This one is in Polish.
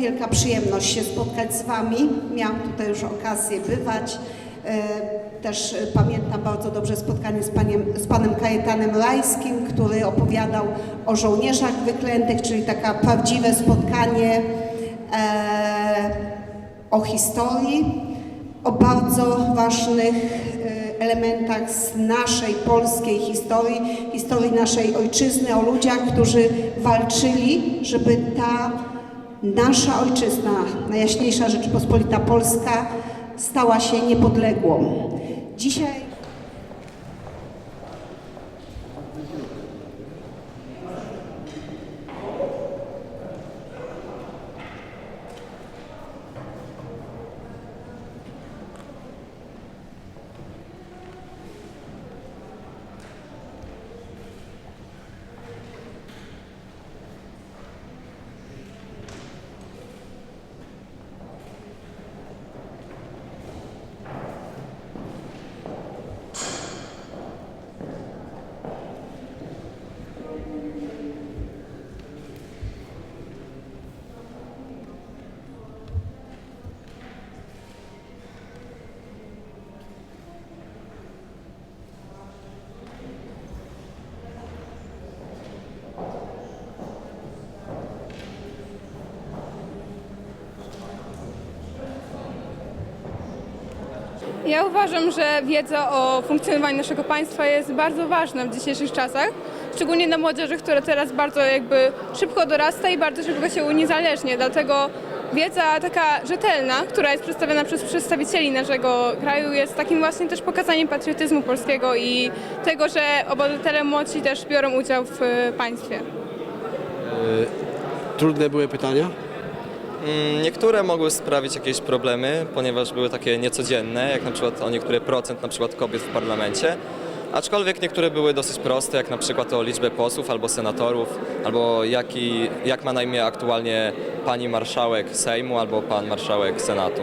wielka przyjemność się spotkać z Wami. Miałam tutaj już okazję bywać. E, Też pamiętam bardzo dobrze spotkanie z, paniem, z panem Kajetanem Rajskim, który opowiadał o żołnierzach wyklętych, czyli taka prawdziwe spotkanie e, o historii, o bardzo ważnych e, elementach z naszej polskiej historii, historii naszej ojczyzny, o ludziach, którzy walczyli, żeby ta nasza ojczyzna, Najjaśniejsza Rzeczypospolita Polska, stała się niepodległą. Dzisiaj Ja uważam, że wiedza o funkcjonowaniu naszego państwa jest bardzo ważna w dzisiejszych czasach, szczególnie dla młodzieży, która teraz bardzo jakby szybko dorasta i bardzo szybko się uniezależnia. Dlatego wiedza taka rzetelna, która jest przedstawiona przez przedstawicieli naszego kraju jest takim właśnie też pokazaniem patriotyzmu polskiego i tego, że obywatele młodsi też biorą udział w e, państwie. Trudne były pytania? Mm, Niektóre mogły sprawić jakieś problemy, ponieważ były takie niecodzienne, jak na przykład o niektóry procent na przykład kobiet w parlamencie. Aczkolwiek niektóre były dosyć proste, jak na przykład o liczbę posłów albo senatorów, albo jaki, jak ma na imię aktualnie pani marszałek Sejmu albo pan marszałek Senatu.